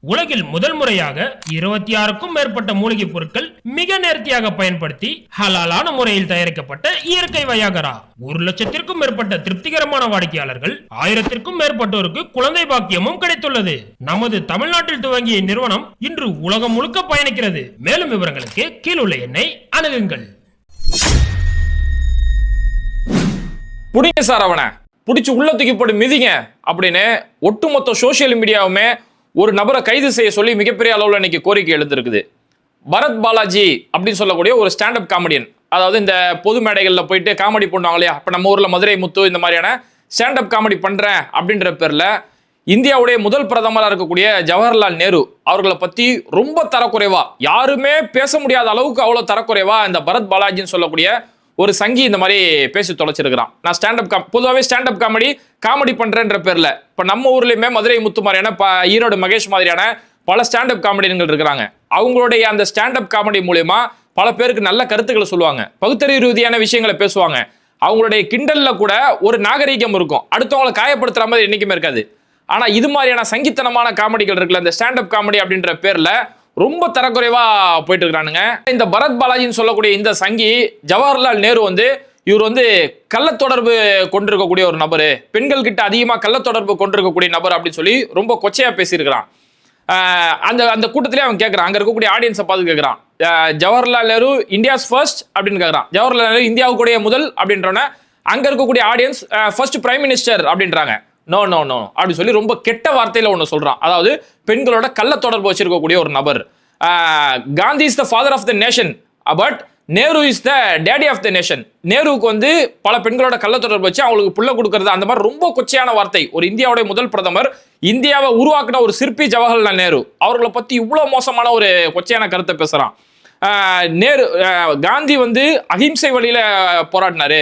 உலகில் முதல் முறையாக இருபத்தி ஆறுக்கும் மேற்பட்ட மூலிகைப் பொருட்கள் மிக நேர்த்தியாக பயன்படுத்தி ஹலாலான முறையில் தயாரிக்கப்பட்ட இயற்கை வயாகரா. ஒரு லட்சத்திற்கும் மேற்பட்ட திருப்திகரமான வாடிக்கையாளர்கள் ஆயிரத்திற்கும் மேற்பட்டோருக்கு குழந்தை பாக்கியமும் கிடைத்துள்ளது. நமது தமிழ்நாட்டில் துவங்கிய நிறுவனம் இன்று உலகம் முழுக்க பயணிக்கிறது. மேலும் விவரங்களுக்கு கீழுள்ள எண்ணை அணுகுங்கள். புடிங்க சார் அவனை. பிடிச்சி உள்ள தூக்கி போட்டு மிதிங்க அப்படின்னு ஒட்டுமொத்த சோசியல் மீடியாவுமே ஒரு நபரை கைது செய்ய சொல்லி மிகப்பெரிய அளவில் இன்னைக்கு கோரிக்கை எழுந்திருக்குது. பரத் பாலாஜி அப்படின்னு சொல்லக்கூடிய ஒரு ஸ்டாண்டப் காமெடியன் அதாவது இந்த பொது மேடைகளில் போயிட்டு காமெடி பண்ணுவாங்க இல்லையா? இப்போ நம்ம ஊரில் மதுரை முத்து இந்த மாதிரியான ஸ்டாண்டப் காமெடி பண்ணுறேன் அப்படின்ற பேரில் இந்தியாவுடைய முதல் பிரதமராக இருக்கக்கூடிய ஜவஹர்லால் நேரு அவர்களை பற்றி ரொம்ப தரக்குறைவா யாருமே பேச முடியாத அளவுக்கு அவ்வளோ தரக்குறைவா இந்த பரத் பாலாஜின்னு சொல்லக்கூடிய ஒரு சங்கி இந்த மாதிரி பேசி தொலைச்சிருக்கிறான். நான் ஸ்டாண்டப் காம் பொதுவாகவே ஸ்டாண்டப் காமெடி காமெடி பண்றேன்ற பேர்ல. இப்போ நம்ம ஊர்லயுமே மதுரை முத்து மாதிரியான ப ஈரோடு மகேஷ் மாதிரியான பல ஸ்டாண்டப் காமெடியன்கள் இருக்கிறாங்க. அவங்களுடைய அந்த ஸ்டாண்டப் காமெடி மூலயமா பல பேருக்கு நல்ல கருத்துக்களை சொல்லுவாங்க. பகுத்தறிவு ரீதியான விஷயங்களை பேசுவாங்க. அவங்களுடைய கிண்டல்ல கூட ஒரு நாகரீகம் இருக்கும். அடுத்தவங்களை காயப்படுத்துற மாதிரி என்றைக்குமே இருக்காது. ஆனா இது மாதிரியான சங்கித்தனமான காமெடிகள் இருக்குல்ல இந்த ஸ்டாண்டப் காமெடி அப்படின்ற பேர்ல ரொம்ப தரக்குறைவா போயிட்டு இருக்கிறானுங்க இந்த பரத் பாலாஜின்னு சொல்லக்கூடிய இந்த சங்கி ஜவஹர்லால் நேரு வந்து இவர் வந்து கள்ளத்தொடர்பு கொண்டிருக்கக்கூடிய ஒரு நபர். பெண்கள் கிட்ட அதிகமாக கள்ளத்தொடர்பு கொண்டிருக்கக்கூடிய நபர் அப்படின்னு சொல்லி ரொம்ப கொச்சையா பேசியிருக்கிறான். அந்த அந்த கூட்டத்திலே அவன் கேட்குறான் அங்கே இருக்கக்கூடிய ஆடியன்ஸை பார்த்து கேட்குறான் ஜவஹர்லால் நேரு இந்தியாஸ் ஃபர்ஸ்ட் அப்படின்னு கேட்குறான் ஜவஹர்லால் நேரு இந்தியாவுக்குடைய முதல் அப்படின்றவன அங்கே இருக்கக்கூடிய ஆடியன்ஸ் ஃபர்ஸ்ட் பிரைம் மினிஸ்டர் அப்படின்றாங்க. நோ நோ நோ அப்படின்னு சொல்லி ரொம்ப கெட்ட வார்த்தையில ஒன்று சொல்றான். அதாவது பெண்களோட கள்ள தொடர்பு வச்சிருக்கக்கூடிய ஒரு நபர். Gandhi is the father of the nation but Nehru is the daddy of the nation நேருவுக்கு வந்து பல பெண்களோட கள்ள தொடர்பு வச்சு அவங்களுக்கு புள்ள கொடுக்கறது அந்த மாதிரி ரொம்ப கொச்சையான வார்த்தை. ஒரு இந்தியாவுடைய முதல் பிரதமர் இந்தியாவை உருவாக்கின ஒரு சிற்பி ஜவஹர்லால் நேரு. அவர்களை பத்தி இவ்வளோ மோசமான ஒரு கொச்சையான கருத்தை பேசுறான். நேரு காந்தி வந்து அஹிம்சை வழியில போராடினாரு.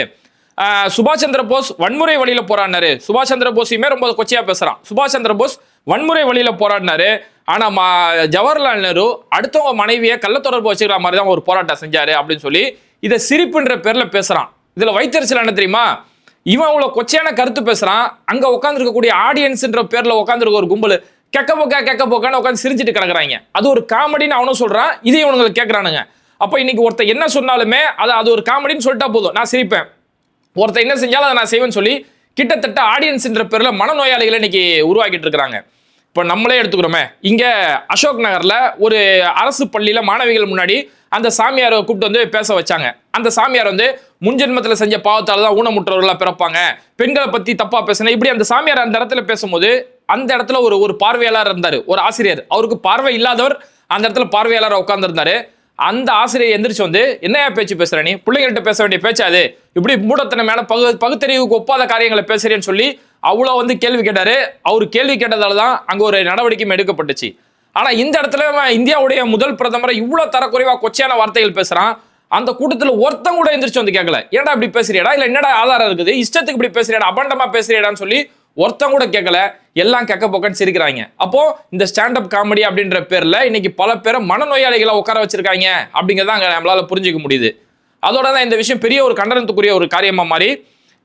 சுபாஷ் சந்திர போஸ் வன்முறை வழியில போராடினாரு. சுபாஷ் சந்திர போஸையுமே ரொம்ப கொச்சையா பேசுறான். சுபாஷ் சந்திர போஸ் வன்முறை வழியில போராடினாரு. ஆனா மா- ஜவஹர்லால் நேரு அடுத்தவங்க மனைவியை கள்ள தொடர்பு வச்சுக்கிற மாதிரி தான் ஒரு போராட்டம் செஞ்சாரு அப்படின்னு சொல்லி இதை சிரிப்புன்ற பேர்ல பேசுறான். இதுல வைத்தறிச்சல் என்ன தெரியுமா? இவன் அவ்வளோ கொச்சையான கருத்து பேசுறான். அங்க உட்காந்துருக்கக்கூடிய ஆடியன்ஸ்ன்ற பேர்ல உட்காந்துருக்க ஒரு கும்பல் கெக்க போக்கா கெக்க போக்கான்னு உட்காந்து சிரிச்சிட்டு கிடக்குறாங்க. அது ஒரு காமெடின்னு அவனும் சொல்றான். இதையும் இவனுங்களுக்கு கேட்கறானுங்க அப்ப இன்னைக்கு ஒருத்தர் என்ன சொன்னாலுமே அது அது ஒரு காமெடின்னு சொல்லிட்டா போதும். நான் சிரிப்பேன். ஒருத்தர் என்ன செஞ்சாலும் அதை நான் செய்வேன்னு சொல்லி கிட்டத்தட்ட ஆடியன்ஸ்ன்ற பேரில் மனநோயாளிகளை இன்னைக்கு உருவாக்கிட்டு இருக்கிறாங்க இப்போ நம்மளே எடுத்துக்கிறோமே. இங்கே அசோக் நகரில் ஒரு அரசு பள்ளியில் மாணவிகள் முன்னாடி அந்த சாமியாரை கூப்பிட்டு வந்து பேச வச்சாங்க. அந்த சாமியார் வந்து முன்ஜென்மத்தில் செஞ்ச பாவத்தால் தான் ஊனமுற்றவர்களாக பிறப்பாங்க. பெண்களை பற்றி தப்பாக பேசின இப்படி அந்த சாமியார் அந்த இடத்துல பேசும்போது அந்த இடத்துல ஒரு ஒரு பார்வையாளர் இருந்தார் ஒரு ஆசிரியர். அவருக்கு பார்வை இல்லாதவர் அந்த இடத்துல பார்வையாளராக உட்காந்துருந்தாரு அந்த ஆசிரியர் எந்திரிச்சு வந்து என்னையா பேச்சு பேசுற நீ? பிள்ளைங்கள்ட்ட பேச வேண்டிய பேச்சாது. இப்படி மூடத்தனை மேல பகு பகுத்தறிவுக்கு ஒப்பாத காரியங்களை பேசுறேன்னு சொல்லி அவ்வளோ வந்து கேள்வி கேட்டாரு. அவர் கேள்வி கேட்டதால தான் அங்கே ஒரு நடவடிக்கையும் எடுக்கப்பட்டுச்சு. ஆனால் இந்த இடத்துல இந்தியாவுடைய முதல் பிரதமரை இவ்வளோ தரக்குறைவாக கொச்சையான வார்த்தைகள் பேசுகிறான் அந்த கூட்டத்தில் ஒருத்தன் கூட எந்திரிச்சு வந்து கேட்கல ஏடா இப்படி பேசுறியடா? இல்லை என்னடா ஆதாரம் இருக்குது? இஷ்டத்துக்கு இப்படி பேசுறியடா? அபண்டமாக பேசுறியடான்னு சொல்லி ஒருத்தன் கூட கேட்கல எல்லாம் கேட்க போக்கன்னு சிரிக்கிறாங்க. அப்போ இந்த ஸ்டாண்டப் காமெடி அப்படின்ற பேர்ல இன்னைக்கு பல பேரை மனநோயாளிகளை உட்கார வச்சிருக்காங்க அப்படிங்கறத அங்கே நம்மளால புரிஞ்சுக்க முடியுது. அதோட தான் இந்த விஷயம் பெரிய ஒரு கண்டனத்துக்குரிய ஒரு காரியமா மாறி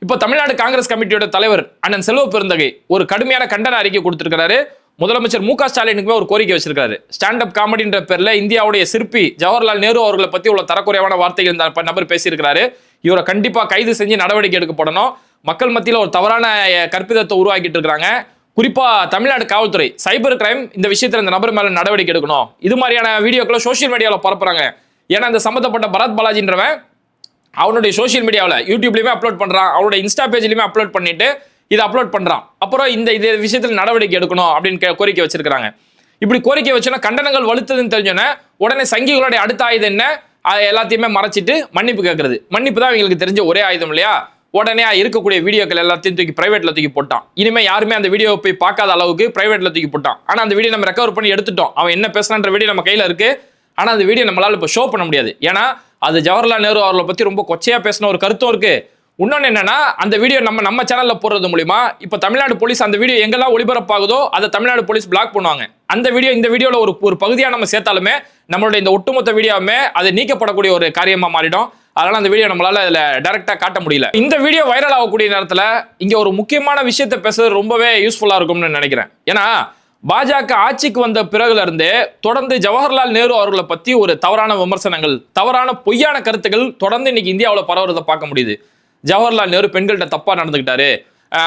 இப்போ தமிழ்நாடு காங்கிரஸ் கமிட்டியோட தலைவர் அண்ணன் செல்வ பெருந்தகை ஒரு கடுமையான கண்டன அறிக்கை கொடுத்திருக்கிறாரு. முதலமைச்சர் மு க ஸ்டாலினுக்குமே ஒரு கோரிக்கை வச்சிருக்காரு. ஸ்டாண்டப் காமெடின்ற பேர்ல இந்தியாவுடைய சிற்பி ஜவஹர்லால் நேரு அவர்களை பத்தி உள்ள தரக்குறைவான வார்த்தைகள் இந்த நபர் பேசியிருக்கிறாரு. இவரை கண்டிப்பா கைது செஞ்சு நடவடிக்கை எடுக்கப்படணும். மக்கள் மத்தியில் ஒரு தவறான கற்பிதத்தை உருவாக்கிட்டு இருக்கிறாங்க குறிப்பாக தமிழ்நாடு காவல்துறை சைபர் கிரைம் இந்த விஷயத்தில் இந்த நபர் மேலே நடவடிக்கை எடுக்கணும். இது மாதிரியான வீடியோக்களை சோஷியல் மீடியாவில் பரப்புறாங்க. ஏன்னா இந்த சம்மந்தப்பட்ட பரத் பாலாஜின்றவன் அவனுடைய சோஷியல் மீடியாவில் யூடியூப்லேயுமே அப்லோட் பண்ணுறான் அவனுடைய இன்ஸ்டா பேஜ்லேயுமே அப்லோட் பண்ணிட்டு இதை அப்லோட் பண்ணுறான் அப்புறம் இந்த இது விஷயத்தில் நடவடிக்கை எடுக்கணும் அப்படின்னு கே- கோரிக்கை வச்சிருக்காங்க இப்படி கோரிக்கை வச்சோன்னா கண்டனங்கள் வலுத்ததுன்னு தெரிஞ்சோன்னே உடனே சங்கிகளுடைய அடுத்த ஆயுதம் என்ன? அதை எல்லாத்தையுமே மறைச்சிட்டு மன்னிப்பு கேட்கறது மன்னிப்பு தான் இவங்களுக்கு தெரிஞ்ச ஒரே ஆயுதம் இல்லையா? உடனே இருக்கக்கூடிய வீடியோக்கள் எல்லாத்தையும் தூக்கி பிரைவேட்ல தூக்கி போட்டான். இனிமே யாருமே அந்த வீடியோவை போய் பார்க்காத அளவுக்கு பிரைவேட்ல தூக்கி போட்டான். ஆனா அந்த வீடியோ நம்ம ரெக்கவர் பண்ணி எடுத்துட்டோம். அவன் என்ன பேசுனான்ற வீடியோ நம்ம கையில இருக்கு. ஆனா அந்த வீடியோ நம்மளால இப்போ ஷோ பண்ண முடியாது. ஏன்னா அது ஜவஹர்லால் நேரு அவர்களை பத்தி ரொம்ப கொச்சையா பேசின ஒரு கருத்தும் இருக்கு. இன்னொன்னு என்னன்னா அந்த வீடியோ நம்ம நம்ம சேனல்ல போடுறது மூலியமா இப்ப தமிழ்நாடு போலீஸ் அந்த வீடியோ எங்கெல்லாம் ஒளிபரப்பாகுதோ அதை தமிழ்நாடு போலீஸ் பிளாக் பண்ணுவாங்க. அந்த வீடியோ இந்த வீடியோல ஒரு ஒரு பகுதியா நம்ம சேர்த்தாலுமே நம்மளுடைய இந்த ஒட்டுமொத்த வீடியோவுமே அது நீக்கப்படக்கூடிய ஒரு காரியமா மாறிடும். அதனால அந்த வீடியோ நம்மளால இதுல டைரக்டா காட்ட முடியல. இந்த வீடியோ வைரல் ஆகக்கூடிய நேரத்துல இங்க ஒரு முக்கியமான விஷயத்தை பேசுறது ரொம்பவே யூஸ்ஃபுல்லா இருக்கும்னு நினைக்கிறேன். ஏன்னா பாஜக ஆட்சிக்கு வந்த பிறகுல இருந்தே தொடர்ந்து ஜவஹர்லால் நேரு அவர்களை பத்தி ஒரு தவறான விமர்சனங்கள் தவறான பொய்யான கருத்துக்கள் தொடர்ந்து இன்னைக்கு இந்தியாவில் பரவுறதை பார்க்க முடியுது. ஜவஹர்லால் நேரு பெண்கள்கிட்ட தப்பா நடந்துக்கிட்டாரு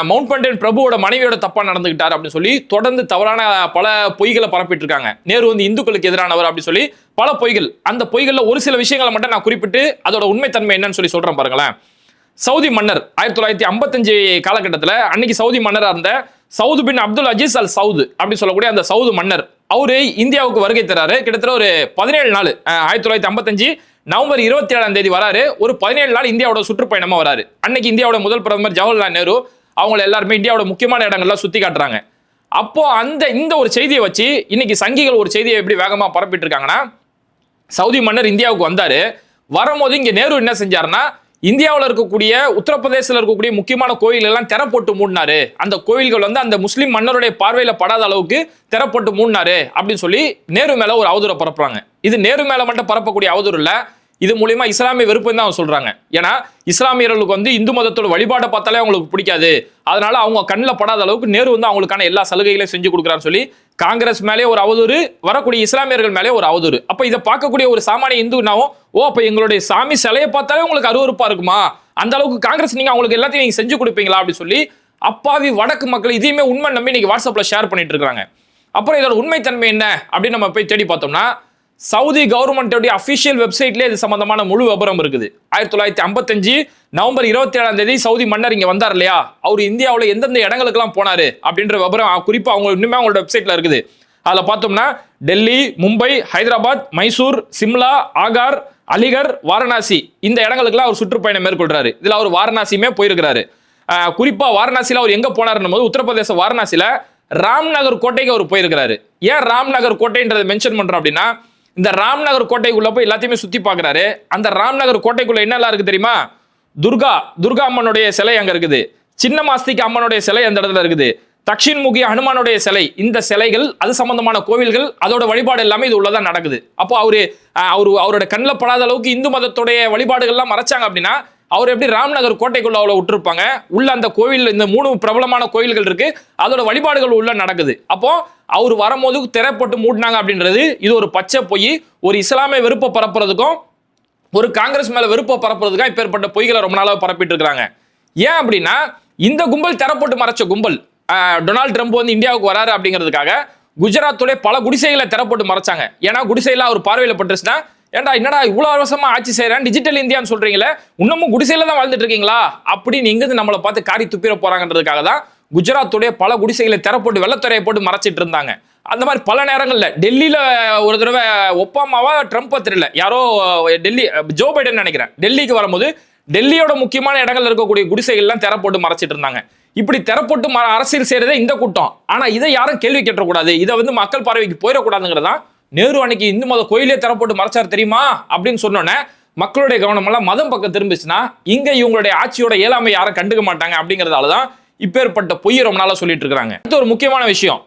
மவுண்ட் பண்டன் பிரபுவோட மனைவியோட தப்பா நடந்துக்கிட்டார் அப்படின்னு சொல்லி தொடர்ந்து தவறான பல பொய்களை பரப்பிட்டு இருக்காங்க நேரு வந்து இந்துக்களுக்கு எதிரானவர் அப்படின்னு சொல்லி பல பொய்கள். அந்த பொய்களில் ஒரு சில விஷயங்களை மட்டும் நான் குறிப்பிட்டு அதோட உண்மைத்தன்மை என்னன்னு சொல்லி சொல்றேன் பாருங்களேன். சவுதி மன்னர் ஆயிரத்தி தொள்ளாயிரத்தி ஐம்பத்தஞ்சு காலகட்டத்தில் அன்னைக்கு சவுதி மன்னராக இருந்த சவுது பின் அப்துல் அஜீஸ் அல் சவுது அப்படின்னு சொல்லக்கூடிய அந்த சவுது மன்னர் அவரு இந்தியாவுக்கு வருகை தராரு. கிட்டத்தட்ட ஒரு பதினேழு நாள் ஆயிரத்தி தொள்ளாயிரத்தி ஐம்பத்தஞ்சு நவம்பர் இருபத்தி ஏழாம் தேதி வராரு. ஒரு பதினேழு நாள் இந்தியாவோட சுற்றுப்பயணமா வராரு. அன்னைக்கு இந்தியாவோட முதல் பிரதமர் ஜவஹர்லால் நேரு அவங்கள எல்லாருமே இந்தியாவோட முக்கியமான இடங்கள்லாம் சுற்றி காட்டுறாங்க. அப்போ அந்த இந்த ஒரு செய்தியை வச்சு இன்னைக்கு சங்கிகள் ஒரு செய்தியை எப்படி வேகமாக பரப்பிட்டு இருக்காங்கன்னா சவுதி மன்னர் இந்தியாவுக்கு வந்தாரு. வரும்போது இங்கே நேரு என்ன செஞ்சாருன்னா இந்தியாவில் இருக்கக்கூடிய உத்தரப்பிரதேசத்தில் இருக்கக்கூடிய முக்கியமான கோயில் எல்லாம் திற போட்டு மூடினாரு. அந்த கோயில்கள் வந்து அந்த முஸ்லீம் மன்னருடைய பார்வையில் படாத அளவுக்கு திற போட்டு மூடினாரு அப்படின்னு சொல்லி நேரு மேலே ஒரு அவதூறை பரப்புறாங்க. இது நேரு மேலே மட்டும் பரப்பக்கூடிய அவதூறு இல்லை இது மூலியமா இஸ்லாமிய வெறுப்புன்னு தான் அவங்க சொல்றாங்க. ஏன்னா இஸ்லாமியர்களுக்கு வந்து இந்து மதத்தோட வழிபாட்டை பார்த்தாலே அவங்களுக்கு பிடிக்காது. அதனால அவங்க கண்ணில் படாத அளவுக்கு நேரு வந்து அவங்களுக்கான எல்லா சலுகைகளையும் செஞ்சு கொடுக்குறான்னு சொல்லி காங்கிரஸ் மேலே ஒரு அவதூறு வரக்கூடிய இஸ்லாமியர்கள் மேலே ஒரு அவதூறு. அப்ப இதை பார்க்கக்கூடிய ஒரு சாமானிய இந்துனாவும் ஓ அப்ப எங்களுடைய சாமி சிலையை பார்த்தாலே உங்களுக்கு அருவருப்பா இருக்குமா? அந்த அளவுக்கு காங்கிரஸ் நீங்க அவங்களுக்கு எல்லாத்தையும் நீங்க செஞ்சு கொடுப்பீங்களா? அப்படின்னு சொல்லி அப்பாவி வடக்கு மக்கள் இதையுமே உண்மை நம்பி இன்னைக்கு வாட்ஸ்அப்ல ஷேர் பண்ணிட்டு இருக்காங்க அப்புறம் இதோட உண்மைத்தன்மை என்ன? அப்படின்னு நம்ம போய் தேடி பார்த்தோம்னா சவுதி கவர்மெண்ட்டோடைய அஃபிஷியல் வெப்சைட்லேயே இது சம்பந்தமான முழு விபரம் இருக்குது. ஆயிரத்தி தொள்ளாயிரத்தி ஐம்பத்தஞ்சு நவம்பர் இருபத்தி ஏழாம் தேதி சவுதி மன்னர் இங்கே வந்தார் இல்லையா? அவர் இந்தியாவில் எந்தெந்த இடங்களுக்கெல்லாம் போனாரு அப்படின்ற விபரம் குறிப்பாக அவங்க இன்னுமே அவங்களோட வெப்சைட்டில் இருக்குது. அதில் பார்த்தோம்னா டெல்லி மும்பை ஹைதராபாத் மைசூர் சிம்லா ஆகார் அலிகர் வாரணாசி இந்த இடங்களுக்கெல்லாம் அவர் சுற்றுப்பயணம் மேற்கொள்றாரு. இதில் அவர் வாரணாசியுமே போயிருக்கிறாரு. குறிப்பாக வாரணாசியில் அவர் எங்கே போனாருன்னும் போது உத்தரப்பிரதேச வாரணாசியில் ராம்நகர் கோட்டைக்கு அவர் போயிருக்கிறாரு. ஏன் ராம்நகர் கோட்டைன்றதை மென்ஷன் பண்ணுறோம் அப்படின்னா இந்த ராம்நகர் கோட்டைக்குள்ள போய் எல்லாத்தையுமே சுத்தி பார்க்கறாரு அந்த ராம்நகர் கோட்டைக்குள்ள என்னெல்லாம் இருக்கு தெரியுமா? துர்கா துர்கா அம்மனுடைய சிலை அங்க இருக்குது. சின்ன மாஸ்திக்கு அம்மனுடைய சிலை அந்த இடத்துல இருக்குது. தக்ஷின் முகி ஹனுமானுடைய சிலை இந்த சிலைகள் அது சம்பந்தமான கோவில்கள் அதோட வழிபாடு எல்லாமே இது உள்ளதான் நடக்குது. அப்போ அவரு அவரு அவரோட கண்ணில் படாத அளவுக்கு இந்து மதத்துடைய வழிபாடுகள்லாம் மறைச்சாங்க அப்படின்னா அவர் எப்படி ராம்நகர் கோட்டைக்குள்ள அவ்வளோ விட்டுருப்பாங்க? உள்ள அந்த கோவில் இந்த மூணு பிரபலமான கோயில்கள் இருக்கு. அதோட வழிபாடுகள் உள்ள நடக்குது. அப்போ அவர் வரும்போது திரைப்பட்டு மூட்டினாங்க அப்படின்றது இது ஒரு பச்சை பொய். ஒரு இஸ்லாமிய வெறுப்பை பரப்புறதுக்கும் ஒரு காங்கிரஸ் மேல வெறுப்பை பரப்புறதுக்கும் இப்பேற்பட்ட பொய்களை ரொம்ப நாளாக பரப்பிட்டு இருக்காங்க ஏன் அப்படின்னா இந்த கும்பல் திறப்போட்டு மறைச்ச கும்பல் டொனால்டு டொனால்ட் ட்ரம்ப் வந்து இந்தியாவுக்கு வராரு அப்படிங்கிறதுக்காக குஜராத்துடைய பல குடிசைகளை திறப்போட்டு மறைச்சாங்க. ஏன்னா குடிசையெல்லாம் அவர் பார்வையில் பட்டுருச்சுன்னா ஏன்டா என்னடா இவ்வளோ வருஷமா ஆட்சி செய்கிறேன் டிஜிட்டல் இந்தியான்னு சொல்கிறீங்களே இன்னமும் குடிசையில் தான் வாழ்ந்துட்டு இருக்கீங்களா? அப்படின்னு இங்கிருந்து நம்மளை பார்த்து காரி துப்பிட போகிறாங்கன்றதுக்காக தான் குஜராத்துடைய பல குடிசைகளை திறப்போட்டு வெள்ளத்துறையை போட்டு மறைச்சிட்டு இருந்தாங்க. அந்த மாதிரி பல நேரங்களில் டெல்லியில் ஒரு தடவை ஒப்பாமாவா ட்ரம்ப் தெரியல. யாரோ டெல்லி ஜோ பைடன் நினைக்கிறேன். டெல்லிக்கு வரும்போது டெல்லியோட முக்கியமான இடங்கள்ல இருக்கக்கூடிய குடிசைகள்லாம் திற போட்டு மறைச்சிட்டு இருந்தாங்க. இப்படி திற போட்டு அரசியல் செய்யறதே இந்த கூட்டம். ஆனா இதை யாரும் கேள்வி கேட்டக்கூடாது. இதை வந்து மக்கள் பார்வைக்கு போயிடக்கூடாதுங்கிறதான் நேரு அன்னைக்கு இந்து மத கோயிலே தரப்போட்டு மறைச்சார் தெரியுமா? அப்படின்னு சொன்னோன்னே மக்களுடைய கவனமெல்லாம் மதம் பக்கம் திரும்பிச்சுன்னா இங்க இவங்களுடைய ஆட்சியோட இயலாமை யாரும் கண்டுக்க மாட்டாங்க அப்படிங்கிறதால தான் இப்பேற்பட்ட பொய்யை ரொம்ப நாளாக சொல்லிட்டு இருக்காங்க அடுத்து ஒரு முக்கியமான விஷயம்.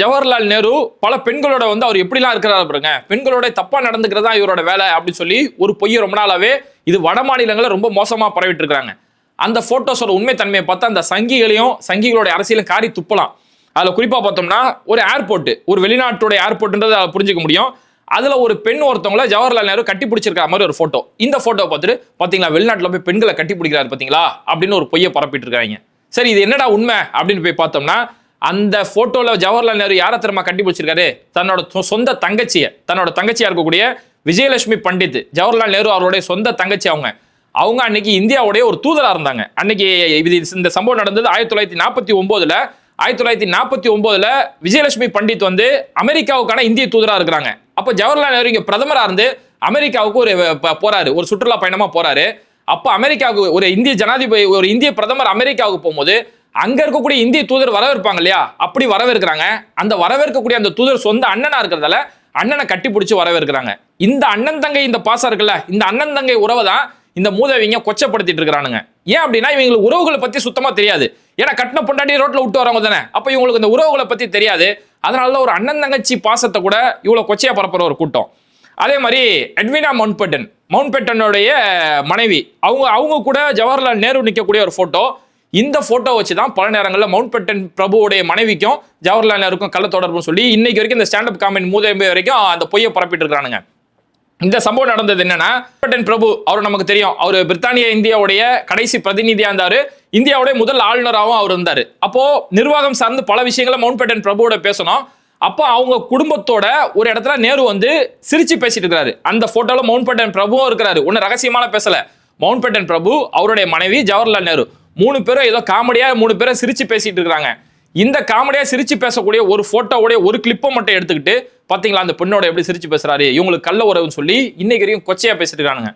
ஜவஹர்லால் நேரு பல பெண்களோட வந்து அவர் எப்படிலாம் இருக்கிறாரு பாருங்க. பெண்களோட தப்பா நடந்துக்கிறதா இவரோட வேலை அப்படின்னு சொல்லி ஒரு பொய்யை ரொம்ப நாளாவே இது வட மாநிலங்களில் ரொம்ப மோசமா பரவிட்டு இருக்காங்க அந்த போட்டோஸோட உண்மைத்தன்மையை பார்த்தா அந்த சங்கிகளையும் சங்கிகளோட அரசியலும் காரி துப்பலாம். அதில் குறிப்பாக பார்த்தோம்னா ஒரு ஏர்போர்ட்டு ஒரு வெளிநாட்டுடைய ஏர்போர்ட்ன்றது அதை புரிஞ்சிக்க முடியும். அதில் ஒரு பெண் ஒருத்தவங்கள ஜவஹர்லால் நேரு கட்டி பிடிச்சிருக்கிற மாதிரி ஒரு ஃபோட்டோ இந்த ஃபோட்டோ பார்த்துட்டு பார்த்தீங்களா வெளிநாட்டில் போய் பெண்களை கட்டி பிடிக்கிறாரு பார்த்தீங்களா அப்படின்னு ஒரு பொய்யை பரப்பிட்டு இருக்காங்க. சரி இது என்னடா உண்மை அப்படின்னு போய் பார்த்தோம்னா அந்த ஃபோட்டோவில் ஜவஹர்லால் நேரு யாரை தெரியுமா கட்டி பிடிச்சிருக்காரு? தன்னோட சொ- சொந்த தங்கச்சியை தன்னோட தங்கச்சியாக இருக்கக்கூடிய விஜயலட்சுமி பண்டித் ஜவஹர்லால் நேரு அவருடைய சொந்த தங்கச்சி அவங்க. அவங்க அன்னைக்கு இந்தியாவுடைய ஒரு தூதராக இருந்தாங்க. அன்னைக்கு இது இந்த சம்பவம் நடந்தது ஆயிரத்தி தொள்ளாயிரத்தி நாற்பத்தி ஒன்பதுல ஆயிரத்தி தொள்ளாயிரத்தி நாற்பத்தி ஒன்பதுல விஜயலட்சுமி பண்டித் வந்து அமெரிக்காவுக்கான இந்திய தூதரா இருக்கிறாங்க. அப்ப ஜவஹர்லால் நேரு இங்க பிரதமரா இருந்து அமெரிக்காவுக்கு ஒரு போறாரு. ஒரு சுற்றுலா பயணமா போறாரு. அப்ப அமெரிக்காவுக்கு ஒரு இந்திய ஜனாதிபதி ஒரு இந்திய பிரதமர் அமெரிக்காவுக்கு போகும்போது அங்க இருக்கக்கூடிய இந்திய தூதர் வரவேற்பாங்க இல்லையா? அப்படி வரவேற்கிறாங்க. அந்த வரவேற்கக்கூடிய அந்த தூதர் சொந்த அண்ணனா இருக்கிறதால அண்ணனை கட்டி பிடிச்சி வரவேற்கிறாங்க. இந்த அண்ணன் தங்கை இந்த பாசம் இருக்குல்ல? இந்த அண்ணன் தங்கை உறவை தான் இந்த மூதவிங்க கொச்சப்படுத்திட்டு இருக்கிறானுங்க. ஏன் அப்படின்னா இவங்களுக்கு உறவுகளை பத்தி சுத்தமா தெரியாது. ஏன்னா கட்டின பொண்டாட்டி ரோட்ல விட்டு வரவங்க தானே. அப்ப இவங்களுக்கு இந்த உறவுகளை பத்தி தெரியாது. அதனால தான் ஒரு அண்ணன் தங்கச்சி பாசத்தை கூட இவ்வளவு கொச்சையா பரப்புற ஒரு கூட்டம். அதே மாதிரி எட்வினா மவுண்ட் பெட்டன் மவுண்ட் பெட்டனுடைய மனைவி. அவங்க அவங்க கூட ஜவஹர்லால் நேரு நிற்கக்கூடிய ஒரு போட்டோ இந்த போட்டோ வச்சு தான் பல நேரங்களில் மவுண்ட் பெட்டன் பிரபுவுடைய மனைவிக்கும் ஜவஹர்லால் நேருக்கும் கள்ள தொடர்புன்னு சொல்லி இன்னைக்கு வரைக்கும் இந்த ஸ்டாண்டப் காமெடி மூதேம்பி வரைக்கும் அந்த பொய்யை பரப்பிட்டு இருக்கிறானுங்க. இந்த சம்பவம் நடந்தது என்னன்னா பிரபு அவர் நமக்கு தெரியும். அவர் பிரித்தானிய இந்தியாவுடைய கடைசி பிரதிநிதியா இருந்தாரு. இந்தியாவுடைய முதல் ஆளுநராகவும் அவர் இருந்தாரு. அப்போ நிர்வாகம் சார்ந்து பல விஷயங்களை மவுண்ட் பேட்டன் பிரபுவோட பேசணும். அப்போ அவங்க குடும்பத்தோட ஒரு இடத்துல நேரு வந்து சிரிச்சு பேசிட்டு இருக்கிறாரு. அந்த போட்டோல மவுண்ட் பேட்டன் பிரபுவும் இருக்கிறாரு. ஒன்னும் ரகசியமான பேசல. மவுண்ட் பேட்டன் பிரபு அவருடைய மனைவி ஜவஹர்லால் நேரு. மூணு பேரும் ஏதோ காமெடியா மூணு பேரும் சிரிச்சு பேசிட்டு இருக்கிறாங்க. இந்த காமெடியாக சிரித்து பேசக்கூடிய ஒரு ஃபோட்டோவுடைய ஒரு கிளிப்பை மட்டும் எடுத்துக்கிட்டு பார்த்தீங்களா அந்த பெண்ணோட எப்படி சிரித்து பேசுகிறாரு இவங்களுக்கு கள்ள உறவுன்னு சொல்லி இன்னைக்கு வரைக்கும் கொச்சையாக பேசிட்டு இருக்கானுங்க.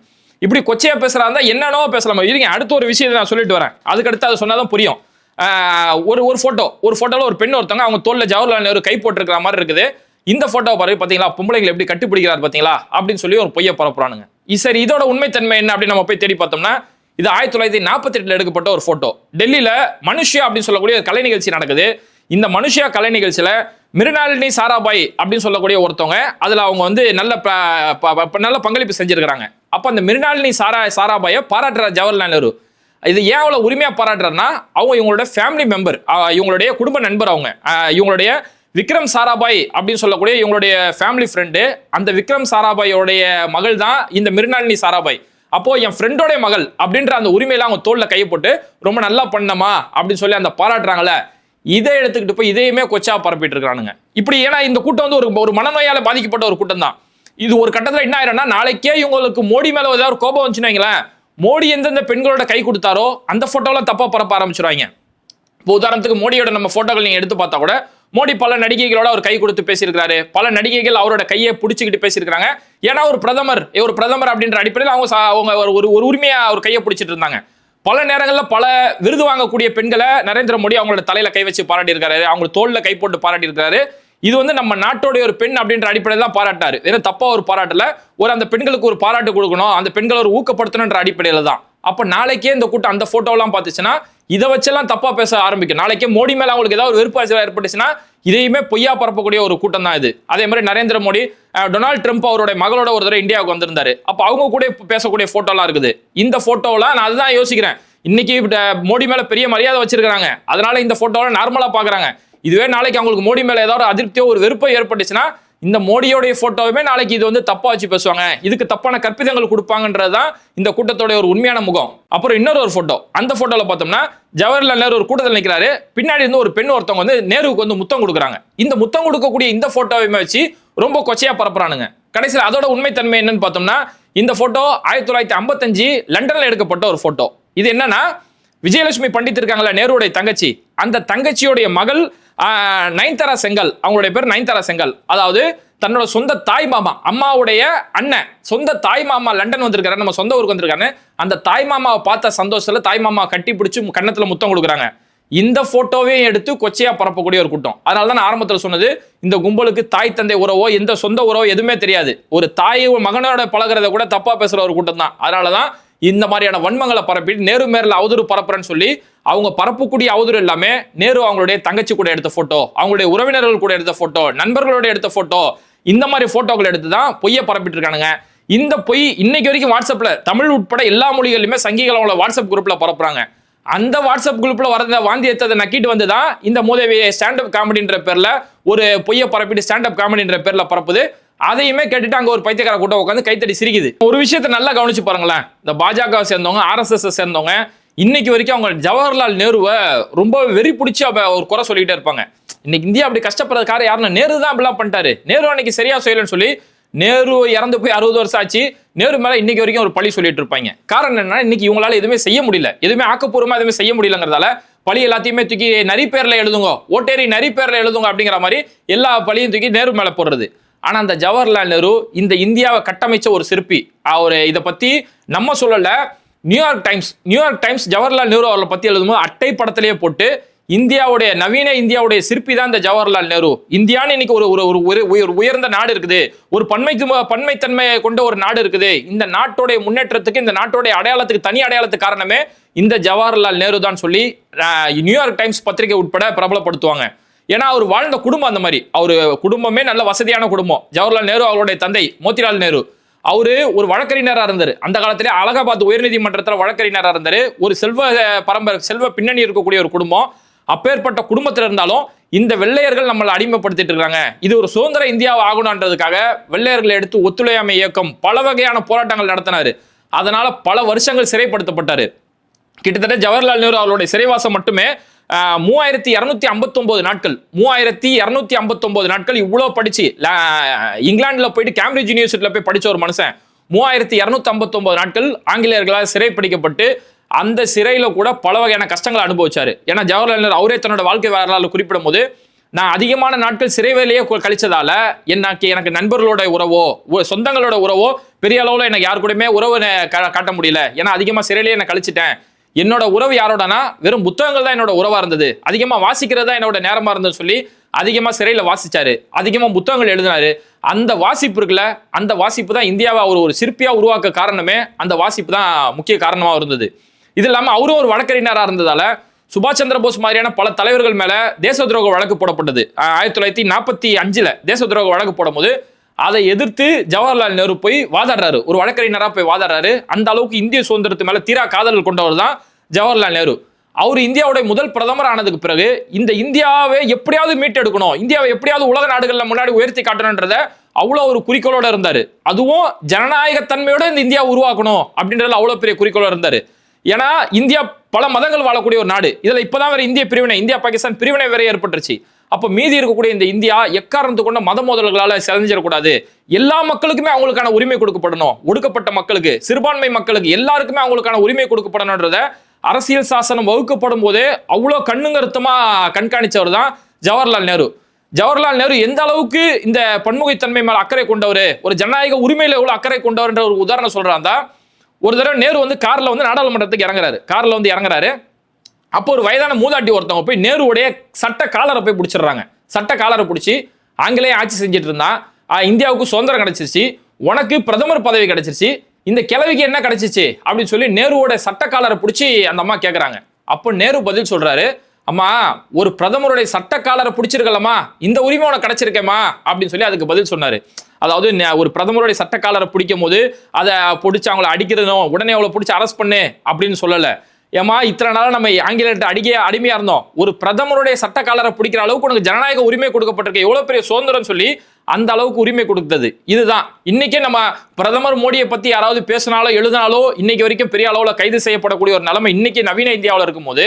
இப்படி கொச்சையாக பேசுகிறா இருந்தால் என்னென்னவோ பேசலாமா? இருங்க அடுத்த ஒரு விஷயத்தை நான் சொல்லிட்டு வரேன். அதுக்கு அடுத்து சொன்னால் சொன்னாதான் புரியும். ஒரு ஒரு ஃபோட்டோ ஒரு ஃபோட்டோவில் ஒரு பெண் ஒருத்தவங்க அவங்க தோல்ல ஜவஹர்லால் நேரு கை போட்டிருக்கிற மாதிரி இருக்குது. இந்த ஃபோட்டோ பாருங்க பார்த்தீங்களா பொம்பளைங்களை எப்படி கட்டுப்பிடிக்கிறார் பார்த்தீங்களா அப்படின்னு சொல்லி ஒரு பொய்யை பரப்புறானுங்க. சரி இதோட உண்மைத்தன்மை என்ன அப்படின்னு நம்ம போய் தேடி பார்த்தோம்னா இது ஆயிரத்தி தொள்ளாயிரத்தி நாற்பத்தி எட்டுல எடுக்கப்பட்ட ஒரு போட்டோ டெல்லியில மனுஷியா அப்படின்னு சொல்லக்கூடிய ஒரு கலை நிகழ்ச்சி நடக்குது. இந்த மனுஷியா கலை நிகழ்ச்சியில மிருனாளினி சாராபாய் அப்படின்னு சொல்லக்கூடிய ஒருத்தவங்க அதுல அவங்க வந்து நல்ல ப- ப- நல்ல பங்களிப்பு செஞ்சிருக்கிறாங்க. அப்ப அந்த மிருனாளினி சாரா சாராபாயை பாராட்டுறார் ஜவஹர்லால் நேரு. இது ஏன் அவ்வளோ உரிமையா பாராட்டுறாருன்னா அவங்க இவங்களோட ஃபேமிலி மெம்பர் இவங்களுடைய குடும்ப நண்பர் அவங்க. இவங்களுடைய விக்ரம் சாராபாய் அப்படின்னு சொல்லக்கூடிய இவங்களுடைய ஃபேமிலி ஃப்ரெண்டு அந்த விக்ரம் சாராபாயோடைய மகள் தான் இந்த மிருனாளினி சாராபாய். அப்போ என் ஃப்ரெண்டோட மகள் அப்படின்ற அந்த உரிமையில அவங்க தோல்ல கையை போட்டு ரொம்ப நல்லா பண்ணமா அப்படின்னு சொல்லி அந்த பாராட்டுறாங்கல்ல இதை எடுத்துக்கிட்டு போய் இதையுமே கொச்சா பரப்பிட்டு இருக்கானுங்க இப்படி ஏன்னா இந்த கூட்டம் வந்து ஒரு ஒரு மனநோயால பாதிக்கப்பட்ட ஒரு கூட்டம் தான் இது ஒரு கட்டத்துல என்ன ஆயிரும்னா நாளைக்கே இவங்களுக்கு மோடி மேல ஏதாவது ஒரு கோபம் வந்துச்சுன்னு வைங்களேன் மோடி எந்தெந்த பெண்களோட கை கொடுத்தாரோ அந்த போட்டோலாம் தப்பா பரப்ப ஆரம்பிச்சிருவாங்க. இப்போ உதாரணத்துக்கு மோடியோட நம்ம போட்டோக்கள் நீங்க எடுத்து பார்த்தா கூட மோடி பல நடிகைகளோட அவர் கை கொடுத்து பேசியிருக்காரு பல நடிகைகள் அவரோட கையை பிடிச்சிக்கிட்டு பேசியிருக்காங்க ஏன்னா ஒரு பிரதமர் ஏ, ஒரு பிரதமர் அப்படின்ற அடிப்படையில் அவங்க அவங்க ஒரு ஒரு- ஒரு அவர் கையை பிடிச்சிட்டு இருந்தாங்க. பல நேரங்களில் பல விருது வாங்கக்கூடிய பெண்களை நரேந்திர மோடி அவங்களோட தலையில கை வச்சு பாராட்டியிருக்காரு அவங்க தோல்ல கை போட்டு பாராட்டியிருக்காரு இது வந்து நம்ம நாட்டோடைய ஒரு பெண் அப்படின்ற அடிப்படையில் தான் பாராட்டாரு வெறும் தப்பா ஒரு பாராட்டல. ஒரு அந்த பெண்களுக்கு ஒரு பாராட்டு கொடுக்கணும். அந்த பெண்களை ஒரு ஊக்கப்படுத்தணுன்ற அடிப்படையில் தான். அப்ப நாளைக்கே இந்த கூட்டம் அந்த போட்டோலாம் பார்த்துச்சுன்னா இதை வச்செல்லாம் தப்பா பேச ஆரம்பிக்கும். நாளைக்கே மோடி மேல அவங்களுக்கு ஏதாவது ஒரு வெறுப்பு ஏற்பட்டுச்சுன்னா இதையுமே பொய்யா பரப்பக்கூடிய ஒரு கூட்டம் தான் இது. அதே மாதிரி Narendra Modi Donald Donald Trump அவருடைய மகளோட ஒரு தடவை இந்தியாவுக்கு வந்திருந்தாரு. அப்ப அவங்க கூட பேசக்கூடிய போட்டோலாம் இருக்குது. இந்த போட்டோலாம் நான் அதுதான் யோசிக்கிறேன். இன்னைக்கு மோடி மேல பெரிய மரியாதை வச்சிருக்காங்க அதனால இந்த ஃபோட்டோவை நார்மலா பாக்குறாங்க. இதுவே நாளைக்கு அவங்களுக்கு மோடி மேல ஏதாவது ஒரு அதிருப்தியோ ஒரு வெறுப்பை ஏற்பட்டுச்சுன்னா இந்த மோடியோடைய போட்டோவுமே நாளைக்கு இது வந்து தப்பா வச்சு பேசுவாங்க. இதுக்கு தப்பான கற்பிதங்கள் கொடுப்பாங்கன்றது தான் இந்த கூட்டத்தோட ஒரு உண்மையான முகம். அப்புறம் இன்னொரு ஒரு போட்டோ அந்த போட்டோல பார்த்தோம்னா ஜவஹர்லால் நேரு ஒரு கூட்டத்தில் நிற்கிறாரு பின்னாடி இருந்து ஒரு பெண் ஒருத்தவங்க வந்து நேருவுக்கு வந்து முத்தம் கொடுக்குறாங்க. இந்த முத்தம் கொடுக்கக்கூடிய இந்த போட்டோவையுமே வச்சு ரொம்ப கொச்சையா பரப்புறானுங்க. கடைசியில் அதோட உண்மைத்தன்மை என்னன்னு பார்த்தோம்னா இந்த போட்டோ ஆயிரத்தி தொள்ளாயிரத்தி ஐம்பத்தஞ்சு லண்டன்ல எடுக்கப்பட்ட ஒரு போட்டோ இது என்னன்னா விஜயலட்சுமி பண்டித் இருக்காங்களா நேருடைய தங்கச்சி. அந்த தங்கச்சியோடைய மகள் நயன்தாரா செங்கல். அவங்களுடைய பேர் நயன்தாரா செங்கல். அதாவது தன்னோட சொந்த தாய் மாமா அம்மாவுடைய அண்ணன் சொந்த தாய் மாமா லண்டன் வந்திருக்காரு நம்ம சொந்த ஊருக்கு வந்திருக்காரு அந்த தாய் மாமாவை பார்த்த சந்தோஷத்தில் தாய் மாமா கட்டி பிடிச்சி கன்னத்தில் முத்தம் கொடுக்குறாங்க. இந்த போட்டோவையும் எடுத்து கொச்சையாக பரப்பக்கூடிய ஒரு கூட்டம். அதனால தான் நான் ஆரம்பத்தில் சொன்னது இந்த கும்பலுக்கு தாய் தந்தை உறவோ எந்த சொந்த உறவோ எதுவுமே தெரியாது. ஒரு தாய் மகனோட பழகுறத கூட தப்பாக பேசுகிற ஒரு கூட்டம் தான் அதனால தான் இந்த மாதிரியான வன்மங்களை பரப்பிட்டு நேரு மேரில் அவதூறு பரப்புறேன்னு சொல்லி அவங்க பரப்பக்கூடிய அவதூறு எல்லாமே நேரு அவங்களுடைய தங்கச்சி கூட எடுத்த போட்டோ அவங்களுடைய உறவினர்கள் கூட எடுத்த போட்டோ நண்பர்களோட எடுத்த போட்டோ இந்த மாதிரி போட்டோக்கள் எடுத்து தான் பொய்யை பரப்பிட்டு இருக்கானுங்க. இந்த பொய் இன்னைக்கு வரைக்கும் வாட்ஸ்அப்ல தமிழ் உட்பட எல்லா மொழிகளிலுமே சங்கிகள் அவங்கள வாட்ஸ்அப் குரூப்ல பரப்புறாங்க. அந்த வாட்ஸ்அப் குரூப்ல வரத வாந்தி எடுத்ததை நக்கிட்டு வந்து தான் இந்த மூதேவியை ஸ்டாண்டப் காமெடின்ற பேர்ல ஒரு பொய்யை பரப்பிட்டு ஸ்டாண்டப் காமெடின்ற பேர்ல பரப்புது. அதையுமே கேட்டுட்டு அங்க ஒரு பைத்தியக்கார கூட்டம் உட்காந்து கைத்தடி சிரிக்குது. ஒரு விஷயத்த நல்லா கவனிச்சு பாருங்களேன். இந்த பாஜக சேர்ந்தவங்க ஆர்எஸ்எஸ் சேர்ந்தவங்க இன்னைக்கு வரைக்கும் அவங்க ஜவஹர்லால் நேருவை ரொம்ப வெறி பிடிச்சி அவ ஒரு குறை சொல்லிக்கிட்டே இருப்பாங்க. இன்னைக்கு இந்தியா அப்படி கஷ்டப்படுறது காரணம் யாருன்னா நேரு தான் அப்படிலாம் பண்ணிட்டாரு. நேரு அன்னைக்கு சரியா செய்யலன்னு சொல்லி நேரு இறந்து போய் அறுபது வருஷம் ஆச்சு. நேரு மேல இன்னைக்கு வரைக்கும் ஒரு பழி சொல்லிட்டு இருப்பாங்க. காரணம் என்னன்னா இன்னைக்கு இவங்களால எதுவுமே செய்ய முடியல. எதுவுமே ஆக்கப்பூர்வமா எதுவுமே செய்ய முடியலங்கிறதால பழி எல்லாத்தையுமே தூக்கி நரி பேர்ல எழுதுங்க. ஓட்டேரி நரி பேர்ல எழுதுங்க அப்படிங்கிற மாதிரி எல்லா பழியும் தூக்கி நேரு மேல போடுறது. ஆனா அந்த ஜவஹர்லால் நேரு இந்த இந்தியாவை கட்டமைச்ச ஒரு சிற்பி. அவர் இதை பத்தி நம்ம சொல்லலை. New York Times New York Times Jawaharlal Nehru அவர்களை பற்றி எழுதும்போது அட்டை படத்திலேயே போட்டு இந்தியாவுடைய நவீன இந்தியாவுடைய சிற்பி தான் இந்த ஜவஹர்லால் நேரு இந்தியான்னு இன்னைக்கு ஒரு ஒரு ஒரு உயர்- உயர்ந்த நாடு இருக்குது. ஒரு பன்மைக்கு பன்மைத்தன்மையை கொண்ட ஒரு நாடு இருக்குது. இந்த நாட்டோடைய முன்னேற்றத்துக்கு இந்த நாட்டோடைய அடையாளத்துக்கு தனி அடையாளத்துக்கு காரணமே இந்த ஜவஹர்லால் நேரு தான் சொல்லி நியூயார்க் டைம்ஸ் பத்திரிகை உட்பட பிரபலப்படுத்துவாங்க. ஏன்னா அவர் வாழ்ந்த குடும்பம் அந்த மாதிரி. அவர் குடும்பமே நல்ல வசதியான குடும்பம். ஜவஹர்லால் நேரு அவருடைய தந்தை மோதிலால் நேரு. அவரு ஒரு வழக்கறிஞராக இருந்தார். அந்த காலத்திலே அலகாபாத் உயர்நீதிமன்றத்தில் வழக்கறிஞராக இருந்தார். ஒரு செல்வ பரம்பரை செல்வ பின்னணி இருக்கக்கூடிய ஒரு குடும்பம். அப்பேற்பட்ட குடும்பத்தில் இருந்தாலும் இந்த வெள்ளையர்கள் நம்மளை அடிமைப்படுத்திட்டு இருக்காங்க. இது ஒரு சுதந்திர இந்தியாவை ஆகணுன்றதுக்காக வெள்ளையர்களை எடுத்து ஒத்துழையாமை இயக்கம் பல வகையான போராட்டங்கள் நடத்தினார். அதனால பல வருஷங்கள் சிறைப்படுத்தப்பட்டார். கிட்டத்தட்ட ஜவஹர்லால் நேரு அவருடைய சிறைவாசம் மட்டுமே மூவாயிரத்தி இரநூத்தி ஐம்பத்தொன்பது நாட்கள். மூவாயிரத்தி இரநூத்தி ஐம்பத்தொன்பது நாட்கள் இவ்வளோ படிச்சு லா- இங்கிலாந்துல போயிட்டு கேம்பிரிட்ஜ் யூனிவர்சிட்டியில் போய் படிச்ச ஒரு மனுஷன். மூவாயிரத்தி இரநூத்தி ஐம்பத்தொன்பது நாட்கள் ஆங்கிலேயர்களால் சிறைப்பிடிக்கப்பட்டு அந்த சிறையில கூட பல வகையான கஷ்டங்களை அனுபவிச்சாரு. ஏன்னா ஜவஹர்லால் நேரு அவரே தன்னோட வாழ்க்கை வரலாறு குறிப்பிடும் போது நான் அதிகமான நாட்கள் சிறை வேலையே கழிச்சதால எனக்கு எனக்கு நண்பர்களோட உறவோ உ- சொந்தங்களோட உறவோ பெரிய அளவில் எனக்கு யார் கூடயுமே உறவு கா- காட்ட முடியல. ஏன்னா அதிகமாக சிறையிலேயே நான் கழிச்சிட்டேன். என்னோட உறவு யாரோடனா? வெறும் புத்தகங்கள் தான் என்னோட உறவா இருந்தது. அதிகமா வாசிக்கிறது தான் என்னோட நேரமா இருந்தது சொல்லி அதிகமா சிறையில வாசிச்சாரு. அதிகமா புத்தகங்கள் எழுதினாரு. அந்த வாசிப்பு இருக்குல்ல அந்த வாசிப்பு தான் இந்தியாவை அவர் ஒரு சிற்பியா உருவாக்க காரணமே அந்த வாசிப்பு தான் முக்கிய காரணமா இருந்தது. இது இல்லாம அவரும் ஒரு வழக்கறிஞரா இருந்ததால சுபாஷ் சந்திர போஸ் மாதிரியான பல தலைவர்கள் மேல தேச துரோக வழக்கு போடப்பட்டது. ஆயிரத்தி தொள்ளாயிரத்தி நாற்பத்தி அஞ்சுல தேச துரோக வழக்கு போடும்போது அதை எதிர்த்து ஜவஹர்லால் நேரு போய் வாதாடுறாரு. ஒரு வழக்கறிஞராக போய் வாதாடுறாரு. அந்த அளவுக்கு இந்திய சுதந்திரத்து மேலே தீரா காதல் கொண்டவர் தான் ஜவஹர்லால் நேரு. அவர் இந்தியாவுடைய முதல் பிரதமர் ஆனதுக்கு பிறகு இந்த இந்தியாவை எப்படியாவது மீட்டெடுக்கணும் இந்தியாவை எப்படியாவது உலக நாடுகளில் முன்னாடி உயர்த்தி காட்டணுன்றத அவ்வளோ ஒரு குறிக்கோளோட இருந்தார். அதுவும் ஜனநாயகத்தன்மையோட இந்த இந்தியா உருவாக்கணும் அப்படின்றதுல அவ்வளோ பெரிய குறிக்கோளோட இருந்தார். ஏன்னா இந்தியா பல மதங்கள் வாழக்கூடிய ஒரு நாடு. இதில் இப்போதான் வேற இந்திய பிரிவினை இந்தியா பாகிஸ்தான் பிரிவினை வேற ஏற்பட்டுருச்சு. அப்போ மீதி இருக்கக்கூடிய இந்த இந்தியா எக்காரணத்து கொண்ட மத மோதல்களால் சிறந்திடக்கூடாது எல்லா மக்களுக்குமே அவங்களுக்கான உரிமை கொடுக்கப்படணும். ஒடுக்கப்பட்ட மக்களுக்கு சிறுபான்மை மக்களுக்கு எல்லாருக்குமே அவங்களுக்கான உரிமை கொடுக்கப்படணுன்றத அரசியல் சாசனம் வகுக்கப்படும் போதே அவ்வளோ கண்ணுங்கருத்தமாக கண்காணித்தவர் தான் ஜவஹர்லால் நேரு. ஜவஹர்லால் நேரு எந்த அளவுக்கு இந்த பன்முகைத்தன்மை மேல அக்கறை கொண்டவர் ஒரு ஜனநாயக உரிமையில எவ்வளவு அக்கறை கொண்டவர்ன்ற ஒரு உதாரணம் சொல்றாந்தா ஒரு தடவை நேரு வந்து கார்ல வந்து நாடாளுமன்றத்துக்கு இறங்குறாரு. கார்ல வந்து இறங்குறாரு. அப்போ ஒரு வயதான மூதாட்டி ஒருத்தவங்க போய் நேருவுடைய சட்ட காலரை போய் பிடிச்சிடுறாங்க. சட்ட காலரை பிடிச்சி ஆங்கிலேய ஆட்சி செஞ்சுட்டு இருந்தா இந்தியாவுக்கு சுதந்திரம் கிடைச்சிருச்சு உனக்கு பிரதமர் பதவி கிடைச்சிருச்சு இந்த கிழவிக்கு என்ன கிடைச்சிச்சு? அப்படின்னு சொல்லி நேருவோட சட்ட காலரை பிடிச்சி அந்த அம்மா கேட்குறாங்க அப்போ நேரு பதில் சொல்றாரு அம்மா ஒரு பிரதமருடைய சட்ட காலரை பிடிச்சிருக்கலம்மா இந்த உரிமை உனக்கு கிடைச்சிருக்கேமா அப்படின்னு சொல்லி அதுக்கு பதில் சொன்னாரு. அதாவது ஒரு பிரதமருடைய சட்ட காலரை பிடிக்கும் போது அதை பிடிச்சி அவங்கள அடிக்கிறதும் உடனே அவளை பிடிச்சி அரெஸ்ட் பண்ணு அப்படின்னு சொல்லலை. ஏமா இத்தனை நாளா நம்ம ஆங்கிலேயர்கிட்ட அடிக்க அடிமையா இருந்தோம். ஒரு பிரதமருடைய சட்டக்காலரை பிடிக்கிற அளவுக்கு உனக்கு ஜனநாயக உரிமை கொடுக்கப்பட்டிருக்கு. எவ்வளவு பெரிய சுதந்திரம் சொல்லி அந்த அளவுக்கு உரிமை கொடுத்தது. இதுதான். இன்னைக்கே நம்ம பிரதமர் மோடியை பத்தி யாராவது பேசினாலோ எழுதினாலோ இன்னைக்கு வரைக்கும் பெரிய அளவுல கைது செய்யப்படக்கூடிய ஒரு நிலைமை இன்னைக்கு நவீன இந்தியாவில் இருக்கும்போது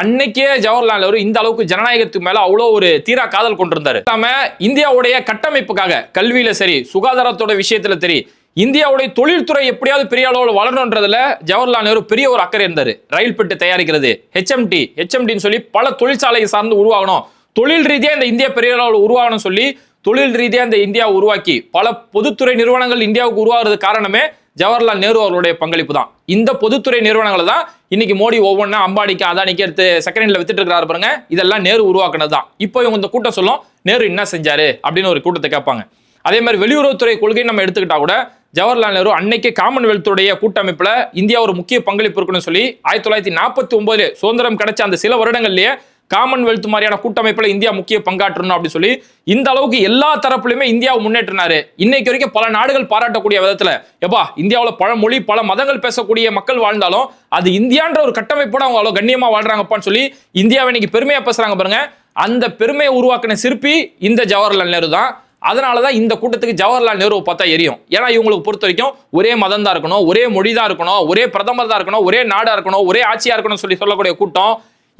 அன்னைக்கே ஜவஹர்லால் நேரு இந்த அளவுக்கு ஜனநாயகத்துக்கு மேல அவ்வளோ ஒரு தீரா காதல் கொண்டிருந்தாரு. நம்ம இந்தியாவுடைய கட்டமைப்புக்காக கல்வியில சரி சுகாதாரத்தோட விஷயத்துல சரி இந்தியாவுடைய தொழில்துறை எப்படியாவது பெரிய அளவில் வளரணுன்றதுல ஜவஹர்லால் நேரு பெரிய ஒரு அக்கறை இருந்தார். ரயில் பெட்டு தயாரிக்கிறது ஹெச்எம்டி ஹெச்எம்டின்னு சொல்லி பல தொழிற்சாலையை சார்ந்து உருவாகணும். தொழில் ரீதியாக இந்த இந்தியா பெரிய அளவில் உருவாகணும் சொல்லி தொழில் ரீதியாக இந்த இந்தியா உருவாக்கி பல பொதுத்துறை நிறுவனங்கள் இந்தியாவுக்கு உருவாகிறது காரணமே ஜவஹர்லால் நேரு அவர்களுடைய பங்களிப்பு தான். இந்த பொதுத்துறை நிறுவனங்களை தான் இன்னைக்கு மோடி ஒவ்வொன்றா அம்பானிக்கு அதானிக்கு எடுத்து செகண்ட்ல வித்துட்டு பாருங்க. இதெல்லாம் நேரு உருவாக்குனது தான். இப்போ இவங்க இந்த கூட்டம் சொல்லும் நேரு என்ன செஞ்சாரு? அப்படின்னு ஒரு கூட்டத்தை கேட்பாங்க. அதே மாதிரி வெளியுறவுத்துறை கொள்கை நம்ம எடுத்துக்கிட்டா கூட ஜவஹர்லால் நேரு அன்னைக்கு காமன்வெல்த்துடைய கூட்டமைப்புல இந்தியா ஒரு முக்கிய பங்களிப்பு இருக்குன்னு சொல்லி ஆயிரத்தி தொள்ளாயிரத்தி நாற்பத்தி ஒன்பதுல சுதந்திரம் கிடைச்ச அந்த சில வருடங்கள்லயே காமன்வெல்த் மாதிரியான கூட்டமைப்புல இந்தியா முக்கிய பங்காற்றணும் அப்படின்னு சொல்லி இந்த அளவுக்கு எல்லா தரப்புலையுமே இந்தியா முன்னேற்றினாரு. இன்னைக்கு வரைக்கும் பல நாடுகள் பாராட்டக்கூடிய விதத்துல எப்பா இந்தியாவில் பல மொழி பல மதங்கள் பேசக்கூடிய மக்கள் வாழ்ந்தாலும் அது இந்தியான்ற ஒரு கட்டமைப்போட அவங்க அவ்வளவு கண்ணியமா வாழ்றாங்கப்பான்னு சொல்லி இந்தியாவை இன்னைக்கு பெருமையா பேசுறாங்க பாருங்க. அந்த பெருமையை உருவாக்கின சிற்பி இந்த ஜவஹர்லால் நேரு தான். அதனாலதான் இந்த கூட்டத்துக்கு ஜவஹர்லால் நேரு பார்த்தா எரியும். ஏன்னா இவங்களுக்கு பொறுத்த வரைக்கும் ஒரே மதம் தான் இருக்கணும் ஒரே மொழி தான் இருக்கணும் ஒரே பிரதமர் தான் இருக்கணும் ஒரே நாடாக இருக்கணும் ஒரே ஆட்சியாக இருக்கணும்னு சொல்லி சொல்லக்கூடிய கூட்டம்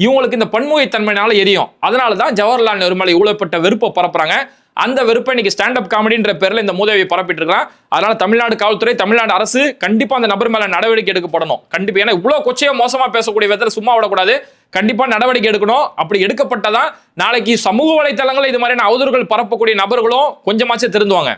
இவங்களுக்கு இந்த பன்முகைத்தன்மையினால எரியும். அதனால தான் ஜவஹர்லால் நேரு மேலே இவ்வளவுப்பட்ட வெறுப்பை பரப்புறாங்க. அந்த வெறுப்பை இன்னைக்கு ஸ்டாண்டப் காமெடின்ற பேர்ல இந்த மூதேவியை பரப்பிட்டு இருக்கான் அதனால தமிழ்நாடு காவல்துறை தமிழ்நாடு அரசு கண்டிப்பா அந்த நபர் மேல நடவடிக்கை எடுக்கப்படணும். கண்டிப்பா. ஏன்னா இவ்வளவு கொச்சையா மோசமா பேசக்கூடிய விதத்தில் சும்மா விடக்கூடாது. கண்டிப்பா நடவடிக்கை எடுக்கணும். அப்படி எடுக்கப்பட்டதான் நாளைக்கு சமூக வலைத்தளங்கள்ல இது மாதிரியான அவதூறுகள் பரப்பக்கூடிய நபர்களும் கொஞ்சமாச்சும் திருந்துவாங்க.